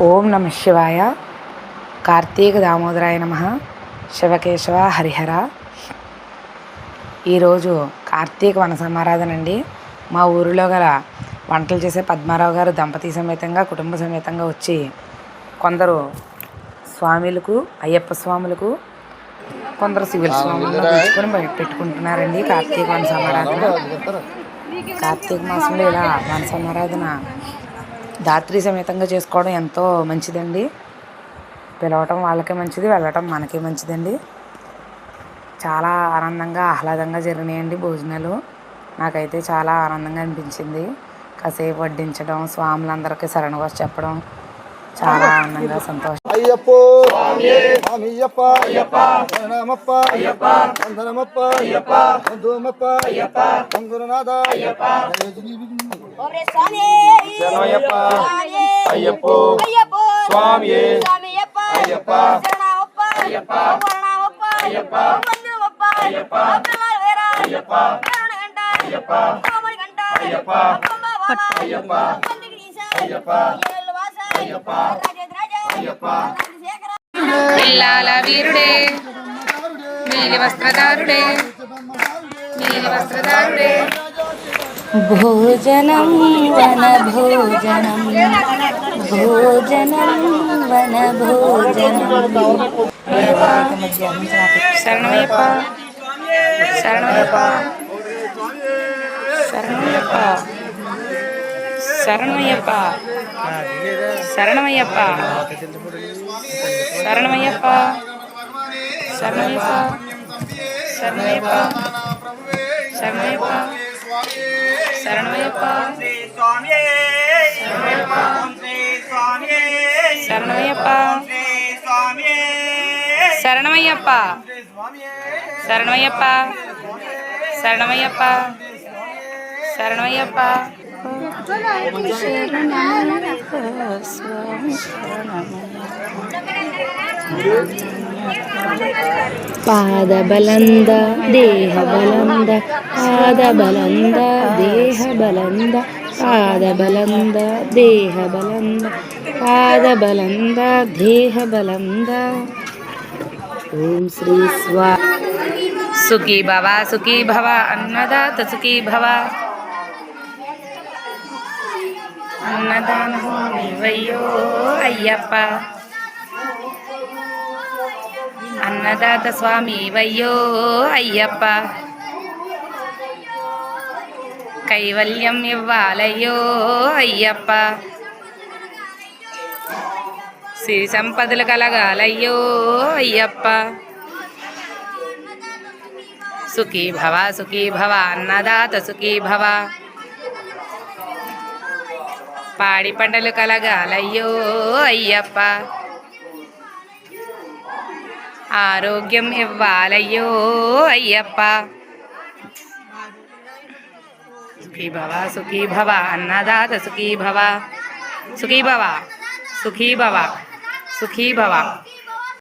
ఓం నమ శివాయ. కార్తీక దామోదరాయ నమ. శివకేశవ హరిహర. ఈరోజు కార్తీక వన సమారాధన అండి మా ఊరిలో గల వంటలు చేసే పద్మారావు గారు దంపతి సమేతంగా కుటుంబ సమేతంగా వచ్చి కొందరు స్వామిలకు అయ్యప్ప స్వాములకు కొందరు సివిల్ స్వాములను పెట్టుకుంటున్నారండి కార్తీక వన సమారాధన. కార్తీక మాసంలో ఇలా వన సమారాధన దాత్రి సమేతంగా చేసుకోవడం ఎంతో మంచిదండి పిలవటం వాళ్ళకే మంచిది వెళ్ళటం మనకే మంచిదండి చాలా ఆనందంగా ఆహ్లాదంగా జరిగినాయండి భోజనాలు నాకైతే చాలా ఆనందంగా అనిపించింది కాసేపు వడ్డించడం స్వాములందరికీ శరణవశ చెప్పడం చాలా ఆనందంగా సంతోషం అయ్యప్పో వందనమప్ప బంధుమప్ప ఓరే స్వామి శరణమయ్యప్ప. స్వామి. అయ్యప్పో. అయ్యప్పో. స్వామియే. స్వామియప్ప. అయ్యప్ప. శరణమప్ప. వరణమప్ప. వందనమప్ప. పిల్లల వీర. కరుణ గంట. కోమలి గంట. కొమ్మ వామ. भोजनं वनभोजनं भोजनं। वनभोजनं शरणयप शरणयप शरणयप शरणयप शरणमयप शरणमयप शरणयप शरणयप शरणयप శ్రీ స్వామి శ్రీ స్వామి శరణమయ్యప్ప. శరణమయ్యప్ప. శరణమయ్యప్ప. శరణమయ్యప్ప. శరణమయ్యప్ప. పాద బలంద దేహ బలంద పాద బలంద దేహ బలంద పాద బలంద దేహ బలంద పాద బలంద దేహ బలంద ఓం శ్రీ స్వా సుఖీ భవ సుఖీ భవ అన్నదాత సుఖీ భవ. అన్నదానో అయ్యో అయ్యప్ప. అన్నదాత స్వామి వయ్యో అయ్యప్ప. కైవల్యం ఇవ్వాలయ్యో అయ్యప్ప. సిరి సంపదలు కలగాలయ్యో అయ్యప్ప. సుఖీ భవ సుఖీ భవ అన్నదాత సుఖీ భవ. పాడి పంటలు కలగాలయ్యో అయ్యప్ప. ఆరోగ్యం ఇవ్వాలయ్యో అయ్యప్ప సుఖీ భవ సుఖీ భవ అన్నదాత సుఖీ భవ సుఖీ భవ సుఖీ భవ సుఖీ భవ